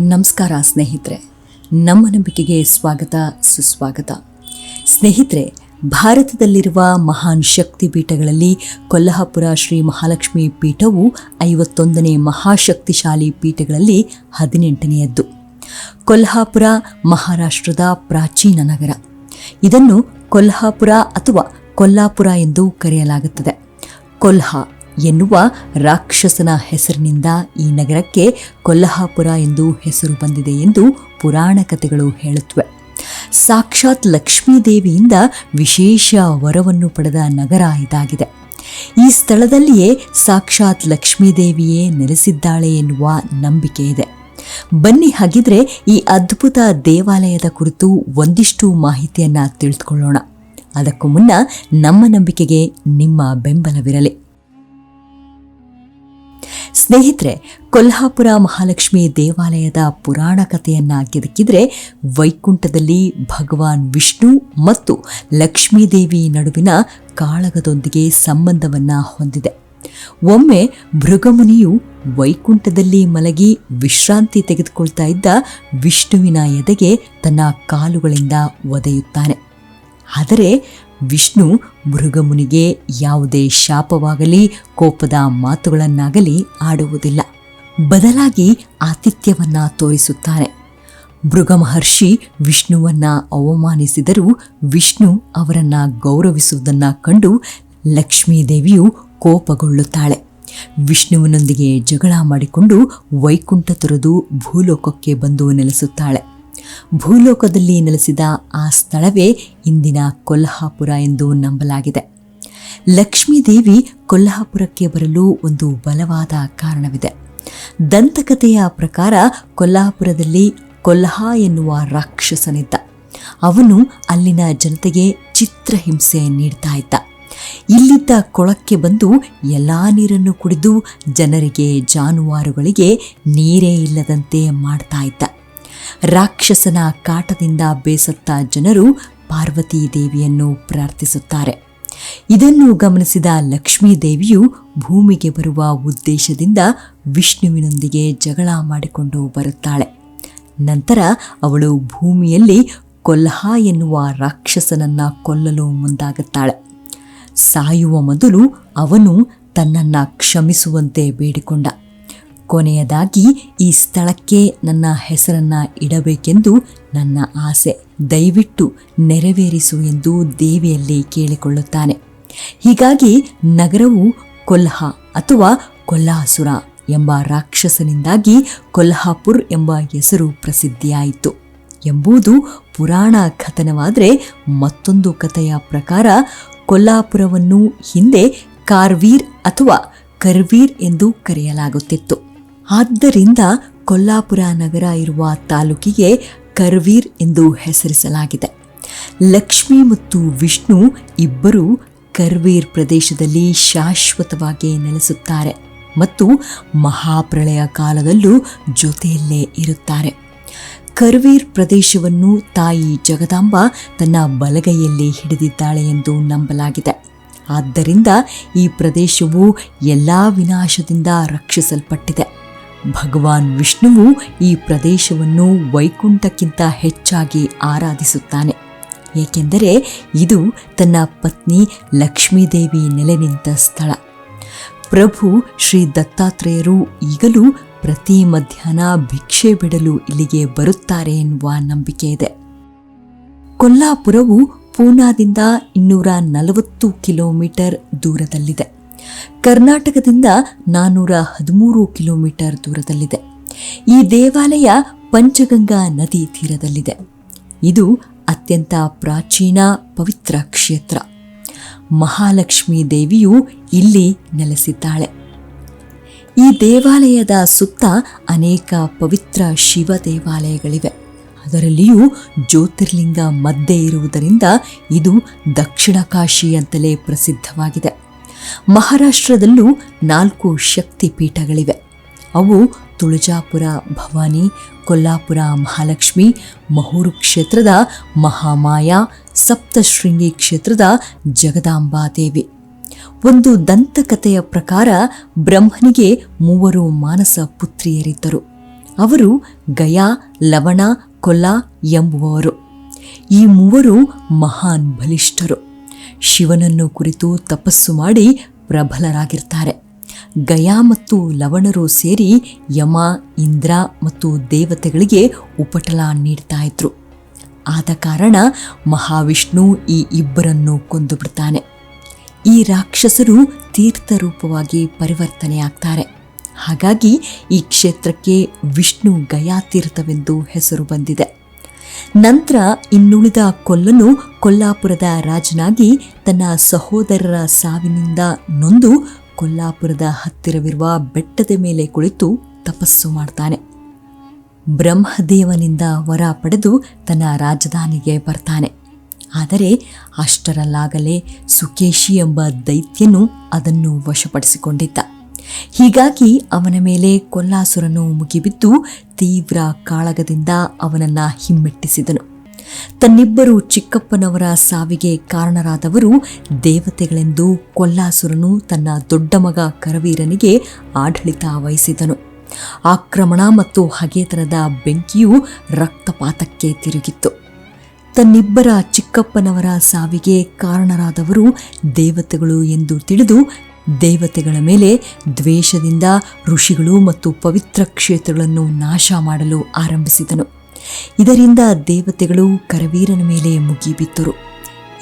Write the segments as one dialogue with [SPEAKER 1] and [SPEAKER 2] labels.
[SPEAKER 1] ನಮಸ್ಕಾರ ಸ್ನೇಹಿತರೆ. ನಮ್ಮ ನಂಬಿಕೆಗೆ ಸ್ವಾಗತ, ಸುಸ್ವಾಗತ. ಸ್ನೇಹಿತರೆ, ಭಾರತದಲ್ಲಿರುವ ಮಹಾನ್ ಶಕ್ತಿ ಪೀಠಗಳಲ್ಲಿ ಕೊಲ್ಹಾಪುರ ಶ್ರೀ ಮಹಾಲಕ್ಷ್ಮಿ ಪೀಠವು ಐವತ್ತೊಂದನೇ ಮಹಾಶಕ್ತಿಶಾಲಿ ಪೀಠಗಳಲ್ಲಿ ಹದಿನೆಂಟನೆಯದ್ದು. ಕೊಲ್ಹಾಪುರ ಮಹಾರಾಷ್ಟ್ರದ ಪ್ರಾಚೀನ ನಗರ. ಇದನ್ನು ಕೊಲ್ಹಾಪುರ ಅಥವಾ ಕೊಲ್ಲಾಪುರ ಎಂದು ಕರೆಯಲಾಗುತ್ತದೆ. ಕೊಲ್ಹಾ ಎನ್ನುವ ರಾಕ್ಷಸನ ಹೆಸರಿನಿಂದ ಈ ನಗರಕ್ಕೆ ಕೊಲ್ಲಹಾಪುರ ಎಂದು ಹೆಸರು ಬಂದಿದೆ ಎಂದು ಪುರಾಣ ಕಥೆಗಳು ಹೇಳುತ್ತವೆ. ಸಾಕ್ಷಾತ್ ಲಕ್ಷ್ಮೀದೇವಿಯಿಂದ ವಿಶೇಷ ವರವನ್ನು ಪಡೆದ ನಗರ ಇದಾಗಿದೆ. ಈ ಸ್ಥಳದಲ್ಲಿಯೇ ಸಾಕ್ಷಾತ್ ಲಕ್ಷ್ಮೀದೇವಿಯೇ ನೆಲೆಸಿದ್ದಾಳೆ ಎನ್ನುವ ನಂಬಿಕೆ ಇದೆ. ಬನ್ನಿ ಹಾಗಿದ್ರೆ ಈ ಅದ್ಭುತ ದೇವಾಲಯದ ಕುರಿತು ಒಂದಿಷ್ಟು ಮಾಹಿತಿಯನ್ನು ತಿಳಿದುಕೊಳ್ಳೋಣ. ಅದಕ್ಕೂ ಮುನ್ನ ನಮ್ಮ ನಂಬಿಕೆಗೆ ನಿಮ್ಮ ಬೆಂಬಲವಿರಲಿ. ಸ್ನೇಹಿತರೆ, ಕೊಲ್ಹಾಪುರ ಮಹಾಲಕ್ಷ್ಮಿ ದೇವಾಲಯದ ಪುರಾಣ ಕಥೆಯನ್ನ ಕೆದಕಿದ್ರೆ ವೈಕುಂಠದಲ್ಲಿ ಭಗವಾನ್ ವಿಷ್ಣು ಮತ್ತು ಲಕ್ಷ್ಮೀದೇವಿ ನಡುವಿನ ಕಾಳಗದೊಂದಿಗೆ ಸಂಬಂಧವನ್ನ ಹೊಂದಿದೆ. ಒಮ್ಮೆ ಭೃಗಮುನಿಯು ವೈಕುಂಠದಲ್ಲಿ ಮಲಗಿ ವಿಶ್ರಾಂತಿ ತೆಗೆದುಕೊಳ್ತಾ ಇದ್ದ ವಿಷ್ಣುವಿನ ಎದೆಗೆ ತನ್ನ ಕಾಲುಗಳಿಂದ ಒದೆಯುತ್ತಾನೆ. ಆದರೆ ವಿಷ್ಣು ಮೃಗಮುನಿಗೆ ಯಾವುದೇ ಶಾಪವಾಗಲಿ, ಕೋಪದ ಮಾತುಗಳನ್ನಾಗಲಿ ಆಡುವುದಿಲ್ಲ. ಬದಲಾಗಿ ಆತಿಥ್ಯವನ್ನ ತೋರಿಸುತ್ತಾನೆ ಮೃಗ ಮಹರ್ಷಿ ವಿಷ್ಣುವನ್ನ ಅವಮಾನಿಸಿದರೂ ವಿಷ್ಣು ಅವರನ್ನ ಗೌರವಿಸುವುದನ್ನ ಕಂಡು ಲಕ್ಷ್ಮೀದೇವಿಯು ಕೋಪಗೊಳ್ಳುತ್ತಾಳೆ. ವಿಷ್ಣುವಿನೊಂದಿಗೆ ಜಗಳ ಮಾಡಿಕೊಂಡು ವೈಕುಂಠ ತೊರೆದು ಭೂಲೋಕಕ್ಕೆ ಬಂದು ನೆಲೆಸುತ್ತಾಳೆ. ಭೂಲೋಕದಲ್ಲಿ ನೆಲೆಸಿದ ಆ ಸ್ಥಳವೇ ಇಂದಿನ ಕೊಲ್ಹಾಪುರ ಎಂದು ನಂಬಲಾಗಿದೆ. ಲಕ್ಷ್ಮೀದೇವಿ ಕೊಲ್ಹಾಪುರಕ್ಕೆ ಬರಲು ಒಂದು ಬಲವಾದ ಕಾರಣವಿದೆ. ದಂತಕಥೆಯ ಪ್ರಕಾರ ಕೊಲ್ಹಾಪುರದಲ್ಲಿ ಕೊಲ್ಹಾ ಎನ್ನುವ ರಾಕ್ಷಸನಿದ್ದ. ಅವನು ಅಲ್ಲಿನ ಜನತೆಗೆ ಚಿತ್ರಹಿಂಸೆ ನೀಡ್ತಾ ಇದ್ದ. ಇಲ್ಲಿದ್ದ ಕೊಳಕ್ಕೆ ಬಂದು ಎಲ್ಲ ನೀರನ್ನು ಕುಡಿದು ಜನರಿಗೆ ಜಾನುವಾರುಗಳಿಗೆ ನೀರೇ ಇಲ್ಲದಂತೆ ಮಾಡ್ತಾ ಇದ್ದ. ರಾಕ್ಷಸನ ಕಾಟದಿಂದ ಬೇಸತ್ತ ಜನರು ಪಾರ್ವತೀ ದೇವಿಯನ್ನು ಪ್ರಾರ್ಥಿಸುತ್ತಾರೆ. ಇದನ್ನು ಗಮನಿಸಿದ ಲಕ್ಷ್ಮೀ ದೇವಿಯು ಭೂಮಿಗೆ ಬರುವ ಉದ್ದೇಶದಿಂದ ವಿಷ್ಣುವಿನೊಂದಿಗೆ ಜಗಳ ಮಾಡಿಕೊಂಡು ಬರುತ್ತಾಳೆ. ನಂತರ ಅವಳು ಭೂಮಿಯಲ್ಲಿ ಕೊಲ್ಹಾ ಎನ್ನುವ ರಾಕ್ಷಸನನ್ನ ಕೊಲ್ಲಲು ಮುಂದಾಗುತ್ತಾಳೆ. ಸಾಯುವ ಮೊದಲು ಅವನು ತನ್ನನ್ನು ಕ್ಷಮಿಸುವಂತೆ ಬೇಡಿಕೊಂಡ. ಕೊನೆಯದಾಗಿ ಈ ಸ್ಥಳಕ್ಕೆ ನನ್ನ ಹೆಸರನ್ನ ಇಡಬೇಕೆಂದು ನನ್ನ ಆಸೆ. ದಯವಿಟ್ಟು ನೆರವೇರಿಸು ಎಂದು ದೇವಿಯಲ್ಲಿ ಕೇಳಿಕೊಳ್ಳುತ್ತಾನೆ. ಹೀಗಾಗಿ ನಗರವು ಕೊಲ್ಹ ಅಥವಾ ಕೊಲ್ಲಾಸುರ ಎಂಬ ರಾಕ್ಷಸನಿಂದಾಗಿ ಕೊಲ್ಹಾಪುರ್ ಎಂಬ ಹೆಸರು ಪ್ರಸಿದ್ಧಿಯಾಯಿತು. ಎಂಬುದು ಪುರಾಣ ಕಥನವಾದರೆ ಮತ್ತೊಂದು ಕಥೆಯ ಪ್ರಕಾರ ಕೊಲ್ಲಾಪುರವನ್ನು ಹಿಂದೆ ಕಾರ್ವೀರ್ ಅಥವಾ ಕರ್ವೀರ್ ಎಂದು ಕರೆಯಲಾಗುತ್ತಿತ್ತು. ಆದ್ದರಿಂದ ಕೊಲ್ಲಾಪುರ ನಗರ ಇರುವ ತಾಲೂಕಿಗೆ ಕರ್ವೀರ್ ಎಂದು ಹೆಸರಿಸಲಾಗಿದೆ. ಲಕ್ಷ್ಮಿ ಮತ್ತು ವಿಷ್ಣು ಇಬ್ಬರು ಕರ್ವೀರ್ ಪ್ರದೇಶದಲ್ಲಿ ಶಾಶ್ವತವಾಗಿ ನೆಲೆಸುತ್ತಾರೆ ಮತ್ತು ಮಹಾಪ್ರಳಯ ಕಾಲದಲ್ಲೂ ಜೊತೆಯಲ್ಲೇ ಇರುತ್ತಾರೆ. ಕರ್ವೀರ್ ಪ್ರದೇಶವನ್ನು ತಾಯಿ ಜಗದಾಂಬ ತನ್ನ ಬಲಗೈಯಲ್ಲಿ ಹಿಡಿದಿದ್ದಾಳೆ ಎಂದು ನಂಬಲಾಗಿದೆ. ಆದ್ದರಿಂದ ಈ ಪ್ರದೇಶವು ಎಲ್ಲ ವಿನಾಶದಿಂದ ರಕ್ಷಿಸಲ್ಪಟ್ಟಿದೆ. ಭಗವಾನ್ ವಿಷ್ಣುವು ಈ ಪ್ರದೇಶವನ್ನು ವೈಕುಂಠಕ್ಕಿಂತ ಹೆಚ್ಚಾಗಿ ಆರಾಧಿಸುತ್ತಾನೆ. ಏಕೆಂದರೆ ಇದು ತನ್ನ ಪತ್ನಿ ಲಕ್ಷ್ಮೀದೇವಿ ನೆಲೆ ನಿಂತ ಸ್ಥಳ. ಪ್ರಭು ಶ್ರೀ ದತ್ತಾತ್ರೇಯರು ಈಗಲೂ ಪ್ರತಿ ಮಧ್ಯಾಹ್ನ ಭಿಕ್ಷೆ ಬಿಡಲು ಇಲ್ಲಿಗೆ ಬರುತ್ತಾರೆ ಎನ್ನುವ ನಂಬಿಕೆ ಇದೆ. ಕೊಲ್ಲಾಪುರವು ಪೂನಾದಿಂದ ಇನ್ನೂರ ನಲವತ್ತು ಕಿಲೋಮೀಟರ್ ದೂರದಲ್ಲಿದೆ. ಕರ್ನಾಟಕದಿಂದ ನಾನ್ನೂರ ಹದಿಮೂರು ಕಿಲೋಮೀಟರ್ ದೂರದಲ್ಲಿದೆ. ಈ ದೇವಾಲಯ ಪಂಚಗಂಗಾ ನದಿ ತೀರದಲ್ಲಿದೆ. ಇದು ಅತ್ಯಂತ ಪ್ರಾಚೀನ ಪವಿತ್ರ ಕ್ಷೇತ್ರ. ಮಹಾಲಕ್ಷ್ಮೀ ದೇವಿಯು ಇಲ್ಲಿ ನೆಲೆಸಿದ್ದಾಳೆ. ಈ ದೇವಾಲಯದ ಸುತ್ತ ಅನೇಕ ಪವಿತ್ರ ಶಿವ ದೇವಾಲಯಗಳಿವೆ. ಅದರಲ್ಲಿಯೂ ಜ್ಯೋತಿರ್ಲಿಂಗ ಮಧ್ಯೆ ಇರುವುದರಿಂದ ಇದು ದಕ್ಷಿಣ ಕಾಶಿ ಅಂತಲೇ ಪ್ರಸಿದ್ಧವಾಗಿದೆ. ಮಹಾರಾಷ್ಟ್ರದಲ್ಲೂ ನಾಲ್ಕು ಶಕ್ತಿಪೀಠಗಳಿವೆ. ಅವು ತುಳಜಾಪುರ ಭವಾನಿ, ಕೊಲ್ಲಾಪುರ ಮಹಾಲಕ್ಷ್ಮಿ, ಮಹೂರು ಕ್ಷೇತ್ರದ ಮಹಾಮಾಯಾ, ಸಪ್ತಶೃಂಗಿ ಕ್ಷೇತ್ರದ ಜಗದಾಂಬಾದೇವಿ ಒಂದು ದಂತಕಥೆಯ ಪ್ರಕಾರ ಬ್ರಹ್ಮನಿಗೆ ಮೂವರು ಮಾನಸ ಪುತ್ರಿಯರಿದ್ದರು. ಅವರು ಗಯಾ, ಲವಣ, ಕೊಲ್ಲ ಎಂಬುವವರು. ಈ ಮೂವರು ಮಹಾನ್ ಬಲಿಷ್ಠರು. ಶಿವನನ್ನು ಕುರಿತು ತಪಸ್ಸು ಮಾಡಿ ಪ್ರಬಲರಾಗಿರ್ತಾರೆ. ಗಯಾ ಮತ್ತು ಲವಣರು ಸೇರಿ ಯಮ, ಇಂದ್ರ ಮತ್ತು ದೇವತೆಗಳಿಗೆ ಉಪಟಲ ನೀಡ್ತಾ ಇದ್ರು. ಆದ ಕಾರಣ ಮಹಾವಿಷ್ಣು ಈ ಇಬ್ಬರನ್ನು ಕೊಂದು ಬಿಡ್ತಾನೆ. ಈ ರಾಕ್ಷಸರು ತೀರ್ಥರೂಪವಾಗಿ ಪರಿವರ್ತನೆಯಾಗ್ತಾರೆ ಹಾಗಾಗಿ ಈ ಕ್ಷೇತ್ರಕ್ಕೆ ವಿಷ್ಣು ಗಯಾ ತೀರ್ಥವೆಂದು ಹೆಸರು ಬಂದಿದೆ. ನಂತರ ಇನ್ನುಳಿದ ಕೊಲ್ಲನು ಕೊಲ್ಲಾಪುರದ ರಾಜನಾಗಿ ತನ್ನ ಸಹೋದರರ ಸಾವಿನಿಂದ ನೊಂದು ಕೊಲ್ಲಾಪುರದ ಹತ್ತಿರವಿರುವ ಬೆಟ್ಟದ ಮೇಲೆ ಕುಳಿತು ತಪಸ್ಸು ಮಾಡ್ತಾನೆ. ಬ್ರಹ್ಮದೇವನಿಂದ ವರ ಪಡೆದು ತನ್ನ ರಾಜಧಾನಿಗೆ ಬರ್ತಾನೆ. ಆದರೆ ಅಷ್ಟರಲ್ಲಾಗಲೇ ಸುಕೇಶಿ ಎಂಬ ದೈತ್ಯನು ಅದನ್ನು ವಶಪಡಿಸಿಕೊಂಡಿದ್ದ. ಹೀಗಾಗಿ ಅವನ ಮೇಲೆ ಕೊಲ್ಲಾಸುರನು ಮುಗಿಬಿದ್ದು ತೀವ್ರ ಕಾಳಗದಿಂದ ಅವನನ್ನ ಹಿಮ್ಮೆಟ್ಟಿಸಿದನು. ತನ್ನಿಬ್ಬರು ಚಿಕ್ಕಪ್ಪನವರ ಸಾವಿಗೆ ಕಾರಣರಾದವರು ದೇವತೆಗಳೆಂದು ಕೊಲ್ಲಾಸುರನು ತನ್ನ ದೊಡ್ಡ ಮಗ ಕರವೀರನಿಗೆ ಆಡಳಿತ ವಹಿಸಿದನು. ಆಕ್ರಮಣ ಮತ್ತು ಹಗೆತನದ ಬೆಂಕಿಯು ರಕ್ತಪಾತಕ್ಕೆ ತಿರುಗಿತ್ತು. ತನ್ನಿಬ್ಬರ ಚಿಕ್ಕಪ್ಪನವರ ಸಾವಿಗೆ ಕಾರಣರಾದವರು ದೇವತೆಗಳು ಎಂದು ತಿಳಿದು ದೇವತೆಗಳ ಮೇಲೆ ದ್ವೇಷದಿಂದ ಋಷಿಗಳು ಮತ್ತು ಪವಿತ್ರ ಕ್ಷೇತ್ರಗಳನ್ನು ನಾಶ ಮಾಡಲು ಆರಂಭಿಸಿದನು. ಇದರಿಂದ ದೇವತೆಗಳು ಕರವೀರನ ಮೇಲೆ ಮುಗಿಬಿತ್ತರು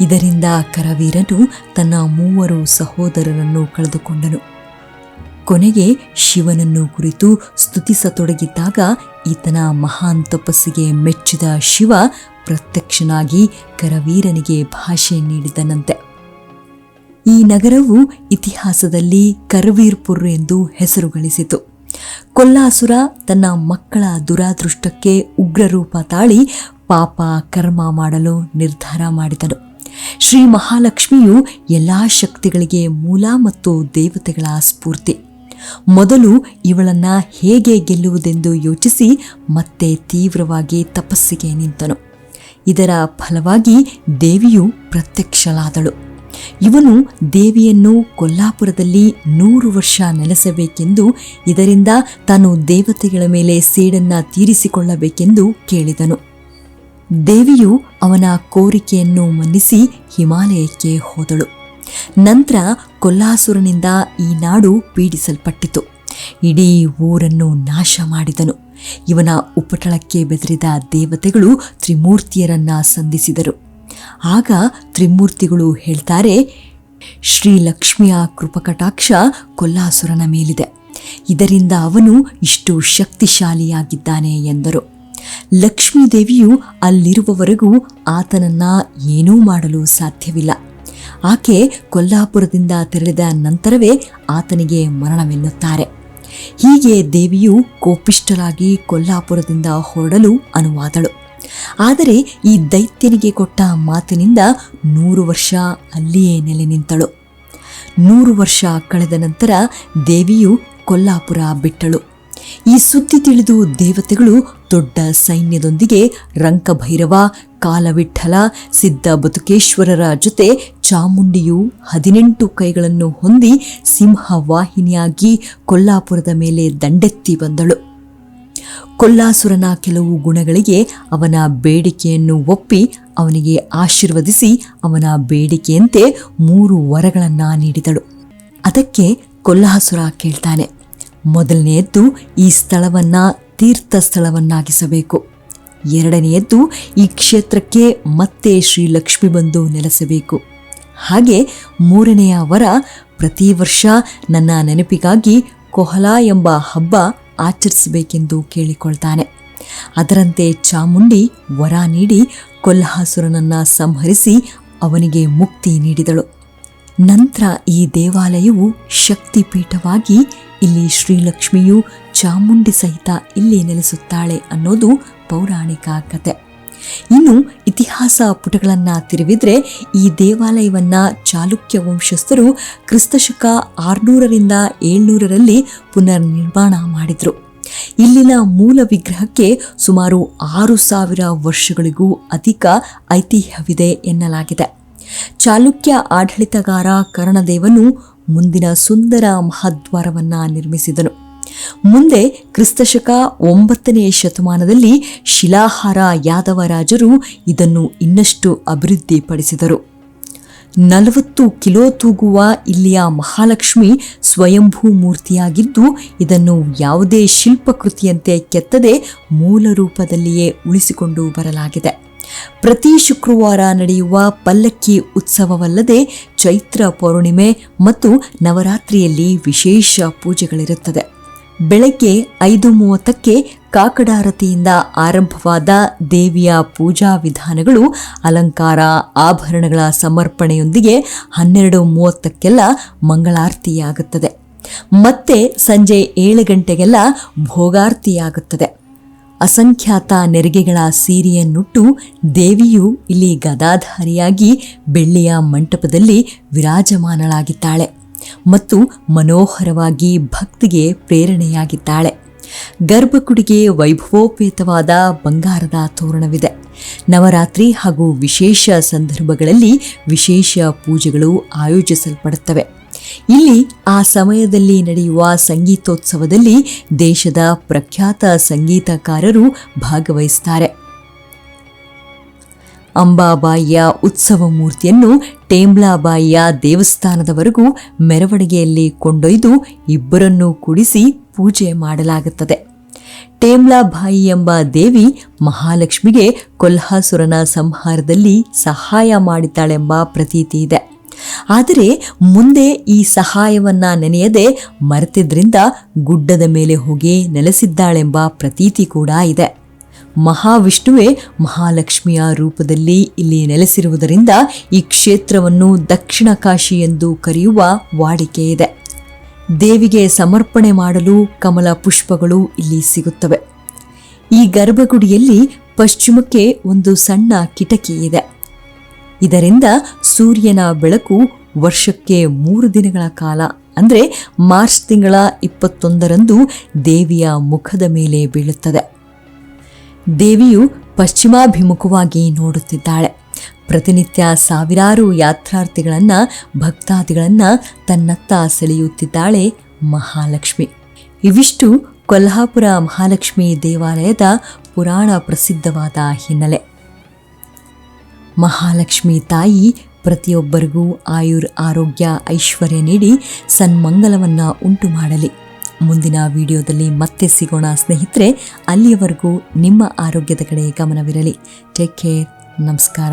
[SPEAKER 1] ಇದರಿಂದ ಕರವೀರನು ತನ್ನ ಮೂವರು ಸಹೋದರರನ್ನು ಕಳೆದುಕೊಂಡನು. ಕೊನೆಗೆ ಶಿವನನ್ನು ಕುರಿತು ಸ್ತುತಿಸತೊಡಗಿದ್ದಾಗ ಈತನ ಮಹಾನ್ ತಪಸ್ಸಿಗೆ ಮೆಚ್ಚಿದ ಶಿವ ಪ್ರತ್ಯಕ್ಷನಾಗಿ ಕರವೀರನಿಗೆ ಭಾಷೆ ನೀಡಿದನಂತೆ. ಈ ನಗರವು ಇತಿಹಾಸದಲ್ಲಿ ಕರವೀರ್ಪುರ್ ಎಂದು ಹೆಸರು ಗಳಿಸಿತು ಕೊಲ್ಲಾಸುರ ತನ್ನ ಮಕ್ಕಳ ದುರಾದೃಷ್ಟಕ್ಕೆ ಉಗ್ರರೂಪ ತಾಳಿ ಪಾಪ ಕರ್ಮ ಮಾಡಲು ನಿರ್ಧಾರ ಮಾಡಿದನು. ಶ್ರೀ ಮಹಾಲಕ್ಷ್ಮಿಯು ಎಲ್ಲ ಶಕ್ತಿಗಳಿಗೆ ಮೂಲ ಮತ್ತು ದೇವತೆಗಳ ಸ್ಫೂರ್ತಿ. ಮೊದಲು ಇವಳನ್ನ ಹೇಗೆ ಗೆಲ್ಲುವುದೆಂದು ಯೋಚಿಸಿ ಮತ್ತೆ ತೀವ್ರವಾಗಿ ತಪಸ್ಸಿಗೆ ನಿಂತನು. ಇದರ ಫಲವಾಗಿ ದೇವಿಯು ಪ್ರತ್ಯಕ್ಷಳಾದಳು. ಇವನು ದೇವಿಯನ್ನು ಕೊಲ್ಲಾಪುರದಲ್ಲಿ ನೂರು ವರ್ಷ ನೆಲೆಸಬೇಕೆಂದು, ಇದರಿಂದ ತಾನು ದೇವತೆಗಳ ಮೇಲೆ ಸೇಡನ್ನ ತೀರಿಸಿಕೊಳ್ಳಬೇಕೆಂದು ಕೇಳಿದನು. ದೇವಿಯು ಅವನ ಕೋರಿಕೆಯನ್ನು ಮನ್ನಿಸಿ ಹಿಮಾಲಯಕ್ಕೆ ಹೋದಳು. ನಂತರ ಕೊಲ್ಲಾಸುರನಿಂದ ಈ ನಾಡು ಪೀಡಿಸಲ್ಪಟ್ಟಿತು. ಇಡೀ ಊರನ್ನು ನಾಶ ಮಾಡಿದನು. ಇವನ ಉಪಟಳಕ್ಕೆ ಬೆದರಿದ ದೇವತೆಗಳು ತ್ರಿಮೂರ್ತಿಯರನ್ನ ಸಂಧಿಸಿದರು. ಆಗ ತ್ರಿಮೂರ್ತಿಗಳು ಹೇಳ್ತಾರೆ, ಶ್ರೀ ಲಕ್ಷ್ಮಿಯ ಕೃಪಕಟಾಕ್ಷ ಕೊಲ್ಲಾಸುರನ ಮೇಲಿದೆ. ಇದರಿಂದ ಅವನು ಇಷ್ಟು ಶಕ್ತಿಶಾಲಿಯಾಗಿದ್ದಾನೆ ಎಂದರು. ಲಕ್ಷ್ಮೀದೇವಿಯು ಅಲ್ಲಿರುವವರೆಗೂ ಆತನನ್ನ ಏನೂ ಮಾಡಲು ಸಾಧ್ಯವಿಲ್ಲ. ಆಕೆ ಕೊಲ್ಲಾಪುರದಿಂದ ತೆರಳಿದ ನಂತರವೇ ಆತನಿಗೆ ಮರಣವೆನ್ನುತ್ತಾರೆ. ಹೀಗೆ ದೇವಿಯು ಕೋಪಿಷ್ಟರಾಗಿ ಕೊಲ್ಲಾಪುರದಿಂದ ಹೊರಡಲು ಅನುವಾದಳು. ಆದರೆ ಈ ದೈತ್ಯನಿಗೆ ಕೊಟ್ಟ ಮಾತಿನಿಂದ ನೂರು ವರ್ಷ ಅಲ್ಲಿಯೇ ನೆಲೆ ನಿಂತಳು. ನೂರು ವರ್ಷ ಕಳೆದ ನಂತರ ದೇವಿಯು ಕೊಲ್ಲಾಪುರ ಬಿಟ್ಟಳು. ಈ ಸುದ್ದಿ ತಿಳಿದು ದೇವತೆಗಳು ದೊಡ್ಡ ಸೈನ್ಯದೊಂದಿಗೆ ರಂಕಭೈರವ, ಕಾಲವಿಠಲ ಸಿದ್ಧ ಬದುಕೇಶ್ವರರ ಜೊತೆ ಚಾಮುಂಡಿಯು ಹದಿನೆಂಟು ಕೈಗಳನ್ನು ಹೊಂದಿ ಸಿಂಹವಾಹಿನಿಯಾಗಿ ಕೊಲ್ಲಾಪುರದ ಮೇಲೆ ದಂಡೆತ್ತಿ ಬಂದಳು. ಕೊಲ್ಲಾಸುರನ ಕೆಲವು ಗುಣಗಳಿಗೆ ಅವನ ಬೇಡಿಕೆಯನ್ನು ಒಪ್ಪಿ ಅವನಿಗೆ ಆಶೀರ್ವದಿಸಿ ಅವನ ಬೇಡಿಕೆಯಂತೆ ಮೂರು ವರಗಳನ್ನು ನೀಡಿದಳು. ಅದಕ್ಕೆ ಕೊಲ್ಲಾಸುರ ಕೇಳ್ತಾನೆ, ಮೊದಲನೆಯದ್ದು ಈ ಸ್ಥಳವನ್ನು ತೀರ್ಥ ಸ್ಥಳವನ್ನಾಗಿಸಬೇಕು ಎರಡನೆಯದ್ದು ಈ ಕ್ಷೇತ್ರಕ್ಕೆ ಮತ್ತೆ ಶ್ರೀ ಲಕ್ಷ್ಮಿ ಬಂದು ನೆಲೆಸಬೇಕು. ಹಾಗೆ ಮೂರನೆಯ ವರ ಪ್ರತಿ ವರ್ಷ ನನ್ನ ನೆನಪಿಗಾಗಿ ಕೊಹಲಾ ಎಂಬ ಹಬ್ಬ ಆಚರಿಸಬೇಕೆಂದು ಕೇಳಿಕೊಳ್ತಾನೆ. ಅದರಂತೆ ಚಾಮುಂಡಿ ವರ ನೀಡಿ ಕೊಲ್ಹಾಸುರನನ್ನ ಸಂಹರಿಸಿ ಅವನಿಗೆ ಮುಕ್ತಿ ನೀಡಿದಳು. ನಂತರ ಈ ದೇವಾಲಯವು ಶಕ್ತಿಪೀಠವಾಗಿ ಇಲ್ಲಿ ಶ್ರೀಲಕ್ಷ್ಮಿಯು ಚಾಮುಂಡಿ ಸಹಿತ ಇಲ್ಲಿ ನೆಲೆಸುತ್ತಾಳೆ ಅನ್ನೋದು ಪೌರಾಣಿಕ ಕತೆ. ಇನ್ನು ಇತಿಹಾಸ ಪುಟಗಳನ್ನು ತಿರುವಿದ್ರೆ ಈ ದೇವಾಲಯವನ್ನು ಚಾಲುಕ್ಯ ವಂಶಸ್ಥರು ಕ್ರಿಸ್ತಶಕ ಆರುನೂರರಿಂದ ಏಳ್ನೂರರಲ್ಲಿ ಪುನರ್ ನಿರ್ಮಾಣ ಮಾಡಿದ್ರು. ಇಲ್ಲಿನ ಮೂಲ ವಿಗ್ರಹಕ್ಕೆ ಸುಮಾರು ಆರು ಸಾವಿರ ವರ್ಷಗಳಿಗೂ ಅಧಿಕ ಐತಿಹ್ಯವಿದೆ ಎನ್ನಲಾಗಿದೆ. ಚಾಲುಕ್ಯ ಆಡಳಿತಗಾರ ಕರ್ಣದೇವನು ಮುಂದಿನ ಸುಂದರ ಮಹಾದ್ವಾರವನ್ನು ನಿರ್ಮಿಸಿದನು. ಮುಂದೆ ಕ್ರಿಸ್ತಶಕ ಒಂಬತ್ತನೆಯ ಶತಮಾನದಲ್ಲಿ ಶಿಲಾಹಾರ ಯಾದವರಾಜರು ಇದನ್ನು ಇನ್ನಷ್ಟು ಅಭಿವೃದ್ಧಿಪಡಿಸಿದರು. ನಲವತ್ತು ಕಿಲೋ ತೂಗುವ ಇಲ್ಲಿಯ ಮಹಾಲಕ್ಷ್ಮಿ ಸ್ವಯಂಭೂ ಮೂರ್ತಿಯಾಗಿದ್ದು, ಇದನ್ನು ಯಾವುದೇ ಶಿಲ್ಪಕೃತಿಯಂತೆ ಕೆತ್ತದೆ ಮೂಲ ರೂಪದಲ್ಲಿಯೇ ಉಳಿಸಿಕೊಂಡು ಬರಲಾಗಿದೆ. ಪ್ರತಿ ಶುಕ್ರವಾರ ನಡೆಯುವ ಪಲ್ಲಕ್ಕಿ ಉತ್ಸವವಲ್ಲದೆ ಚೈತ್ರ ಪೌರ್ಣಿಮೆ ಮತ್ತು ನವರಾತ್ರಿಯಲ್ಲಿ ವಿಶೇಷ ಪೂಜೆಗಳಿರುತ್ತದೆ. ಬೆಳಗ್ಗೆ ಐದು ಮೂವತ್ತಕ್ಕೆ ಕಾಕಡಾರತಿಯಿಂದ ಆರಂಭವಾದ ದೇವಿಯ ಪೂಜಾ ವಿಧಾನಗಳು, ಅಲಂಕಾರ, ಆಭರಣಗಳ ಸಮರ್ಪಣೆಯೊಂದಿಗೆ ಹನ್ನೆರಡು ಮೂವತ್ತಕ್ಕೆಲ್ಲ ಮಂಗಳಾರತಿಯಾಗುತ್ತದೆ. ಮತ್ತೆ ಸಂಜೆ ಏಳು ಗಂಟೆಗೆಲ್ಲ ಭೋಗಾರ್ತಿಯಾಗುತ್ತದೆ. ಅಸಂಖ್ಯಾತ ನೆರಿಗೆಗಳ ಸೀರೆಯನ್ನುಟ್ಟು ದೇವಿಯು ಇಲ್ಲಿ ಗದಾಧಾರಿಯಾಗಿ ಬೆಳ್ಳಿಯ ಮಂಟಪದಲ್ಲಿ ವಿರಾಜಮಾನಳಾಗಿದ್ದಾಳೆ. ಮತ್ತು ಮನೋಹರವಾಗಿ ಭಕ್ತಿಗೆ ಪ್ರೇರಣೆಯಾಗಿದ್ದಾಳೆ. ಗರ್ಭಕುಡಿಗೆ ವೈಭವೋಪೇತವಾದ ಬಂಗಾರದ ತೋರಣವಿದೆ. ನವರಾತ್ರಿ ಹಾಗೂ ವಿಶೇಷ ಸಂದರ್ಭಗಳಲ್ಲಿ ವಿಶೇಷ ಪೂಜೆಗಳು ಆಯೋಜಿಸಲ್ಪಡುತ್ತವೆ. ಇಲ್ಲಿ ಆ ಸಮಯದಲ್ಲಿ ನಡೆಯುವ ಸಂಗೀತೋತ್ಸವದಲ್ಲಿ ದೇಶದ ಪ್ರಖ್ಯಾತ ಸಂಗೀತಕಾರರು ಭಾಗವಹಿಸುತ್ತಾರೆ ಅಂಬಾಬಾಯಿಯ ಉತ್ಸವ ಮೂರ್ತಿಯನ್ನು ಟೇಂಬ್ಲಾಬಾಯಿಯ ದೇವಸ್ಥಾನದವರೆಗೂ ಮೆರವಣಿಗೆಯಲ್ಲಿ ಕೊಂಡೊಯ್ದು ಇಬ್ಬರನ್ನೂ ಕೂಡಿಸಿ ಪೂಜೆ ಮಾಡಲಾಗುತ್ತದೆ. ಟೇಮ್ಲಾಬಾಯಿ ಎಂಬ ದೇವಿ ಮಹಾಲಕ್ಷ್ಮಿಗೆ ಕೊಲ್ಹಾಸುರನ ಸಂಹಾರದಲ್ಲಿ ಸಹಾಯ ಮಾಡಿದ್ದಾಳೆಂಬ ಪ್ರತೀತಿ ಇದೆ. ಆದರೆ ಮುಂದೆ ಈ ಸಹಾಯವನ್ನ ನೆನೆಯದೆ ಮರೆತಿದ್ರಿಂದ ಗುಡ್ಡದ ಮೇಲೆ ಹೋಗಿ ನೆಲೆಸಿದ್ದಾಳೆಂಬ ಪ್ರತೀತಿ ಕೂಡ ಇದೆ. ಮಹಾವಿಷ್ಣುವೇ ಮಹಾಲಕ್ಷ್ಮಿಯ ರೂಪದಲ್ಲಿ ಇಲ್ಲಿ ನೆಲೆಸಿರುವುದರಿಂದ ಈ ಕ್ಷೇತ್ರವನ್ನು ದಕ್ಷಿಣ ಕಾಶಿ ಎಂದು ಕರೆಯುವ ವಾಡಿಕೆ ಇದೆ. ದೇವಿಗೆ ಸಮರ್ಪಣೆ ಮಾಡಲು ಕಮಲ ಪುಷ್ಪಗಳು ಇಲ್ಲಿ ಸಿಗುತ್ತವೆ. ಈ ಗರ್ಭಗುಡಿಯಲ್ಲಿ ಪಶ್ಚಿಮಕ್ಕೆ ಒಂದು ಸಣ್ಣ ಕಿಟಕಿ ಇದೆ. ಇದರಿಂದ ಸೂರ್ಯನ ಬೆಳಕು ವರ್ಷಕ್ಕೆ ಮೂರು ದಿನಗಳ ಕಾಲ, ಅಂದರೆ ಮಾರ್ಚ್ ತಿಂಗಳ ಇಪ್ಪತ್ತೊಂದರಂದು ದೇವಿಯ ಮುಖದ ಮೇಲೆ ಬೀಳುತ್ತದೆ. ದೇವಿಯು ಪಶ್ಚಿಮಾಭಿಮುಖವಾಗಿ ನೋಡುತ್ತಿದ್ದಾಳೆ. ಪ್ರತಿನಿತ್ಯ ಸಾವಿರಾರು ಯಾತ್ರಾರ್ಥಿಗಳನ್ನು, ಭಕ್ತಾದಿಗಳನ್ನು ತನ್ನತ್ತ ಸೆಳೆಯುತ್ತಿದ್ದಾಳೆ ಮಹಾಲಕ್ಷ್ಮಿ. ಇವಿಷ್ಟು ಕೊಲ್ಹಾಪುರ ಮಹಾಲಕ್ಷ್ಮಿ ದೇವಾಲಯದ ಪುರಾಣ ಪ್ರಸಿದ್ಧವಾದ ಹಿನ್ನೆಲೆ. ಮಹಾಲಕ್ಷ್ಮಿ ತಾಯಿ ಪ್ರತಿಯೊಬ್ಬರಿಗೂ ಆಯುರ್ ಆರೋಗ್ಯ ಐಶ್ವರ್ಯ ನೀಡಿ ಸನ್ಮಂಗಲವನ್ನು ಉಂಟು ಮಾಡಲಿ ಮುಂದಿನ ವಿಡಿಯೋದಲ್ಲಿ ಮತ್ತೆ ಸಿಗೋಣ ಸ್ನೇಹಿತರೆ ಅಲ್ಲಿಯವರೆಗೂ ನಿಮ್ಮ ಆರೋಗ್ಯದ ಕಡೆ ಗಮನವಿರಲಿ. ಟೇಕ್ ಕೇರ್ ನಮಸ್ಕಾರ.